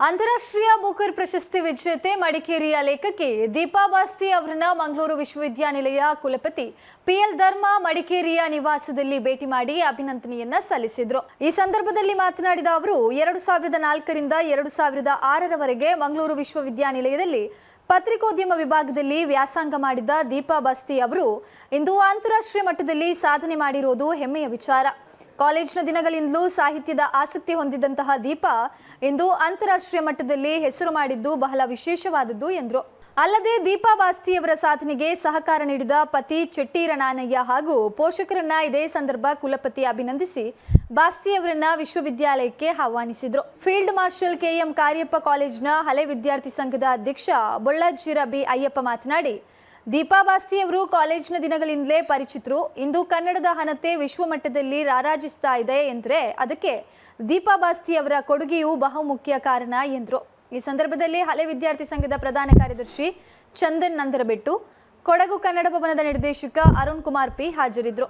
ಅಂತಾರಾಷ್ಟ್ರೀಯ ಬುಕರ್ ಪ್ರಶಸ್ತಿ ವಿಜೇತೆ ಮಡಿಕೇರಿಯ ಲೇಖಕಿ ದೀಪಾ ಬಾಸ್ತಿ ಅವರನ್ನ ಮಂಗಳೂರು ವಿಶ್ವವಿದ್ಯಾನಿಲಯ ಕುಲಪತಿ ಪಿಎಲ್ ಧರ್ಮ ಮಡಿಕೇರಿಯ ನಿವಾಸದಲ್ಲಿ ಭೇಟಿ ಮಾಡಿ ಅಭಿನಂದನೆಯನ್ನ ಸಲ್ಲಿಸಿದ್ರು. ಈ ಸಂದರ್ಭದಲ್ಲಿ ಮಾತನಾಡಿದ ಅವರು, ಎರಡು ಸಾವಿರದ ನಾಲ್ಕರಿಂದ ಎರಡು ಸಾವಿರದ ಆರರವರೆಗೆ ಮಂಗಳೂರು ವಿಶ್ವವಿದ್ಯಾನಿಲಯದಲ್ಲಿ ಪತ್ರಿಕೋದ್ಯಮ ವಿಭಾಗದಲ್ಲಿ ವ್ಯಾಸಂಗ ಮಾಡಿದ ದೀಪಾ ಬಾಸ್ತಿ ಅವರು, ಇಂದು ಅಂತಾರಾಷ್ಟ್ರೀಯ ಮಟ್ಟದಲ್ಲಿ ಸಾಧನೆ ಮಾಡಿರುವುದು ಹೆಮ್ಮೆಯ ವಿಚಾರ. ಕಾಲೇಜಿನ ದಿನಗಳಿಂದಲೂ ಸಾಹಿತ್ಯದ ಆಸಕ್ತಿ ಹೊಂದಿದ್ದಂತಹ ದೀಪಾ ಇಂದು ಅಂತಾರಾಷ್ಟ್ರೀಯ ಮಟ್ಟದಲ್ಲಿ ಹೆಸರು ಮಾಡಿದ್ದು ಬಹಳ ವಿಶೇಷವಾದದ್ದು ಎಂದರು. ಅಲ್ಲದೆ ದೀಪಾ ಬಾಸ್ತಿಯವರ ಸಾಧನೆಗೆ ಸಹಕಾರ ನೀಡಿದ ಪತಿ ಚೆಟ್ಟೀರ ನಾನಯ್ಯ ಹಾಗೂ ಪೋಷಕರನ್ನ ಇದೇ ಸಂದರ್ಭ ಕುಲಪತಿ ಅಭಿನಂದಿಸಿ ಬಾಸ್ತಿಯವರನ್ನ ವಿಶ್ವವಿದ್ಯಾಲಯಕ್ಕೆ ಆಹ್ವಾನಿಸಿದ್ರು. ಫೀಲ್ಡ್ ಮಾರ್ಷಲ್ ಕೆಎಂ ಕಾರ್ಯಪ್ಪ ಕಾಲೇಜಿನ ಹಳೆ ವಿದ್ಯಾರ್ಥಿ ಸಂಘದ ಅಧ್ಯಕ್ಷ ಬೊಳ್ಳಾಜಿರ ಬಿ ಅಯ್ಯಪ್ಪ ಮಾತನಾಡಿ ದೀಪಾ ಬಾಸ್ತಿಯವರು ಕಾಲೇಜಿನ ದಿನಗಳಿಂದಲೇ ಪರಿಚಿತರು. ಇಂದು ಕನ್ನಡದ ಹಣತೆ ವಿಶ್ವಮಟ್ಟದಲ್ಲಿ ರಾರಾಜಿಸ್ತಾ ಇದೆ ಎಂದರೆ ಅದಕ್ಕೆ ದೀಪಾ ಬಾಸ್ತಿಯವರ ಕೊಡುಗೆಯು ಬಹುಮುಖ್ಯ ಕಾರಣ ಎಂದರು. ಈ ಸಂದರ್ಭದಲ್ಲಿ ಹಳೆ ವಿದ್ಯಾರ್ಥಿ ಸಂಘದ ಪ್ರಧಾನ ಕಾರ್ಯದರ್ಶಿ ಚಂದನ್ ನಂದರಬೆಟ್ಟು, ಕೊಡಗು ಕನ್ನಡ ಭವನದ ನಿರ್ದೇಶಕ ಅರುಣ್ ಕುಮಾರ್ ಪಿ ಹಾಜರಿದ್ದರು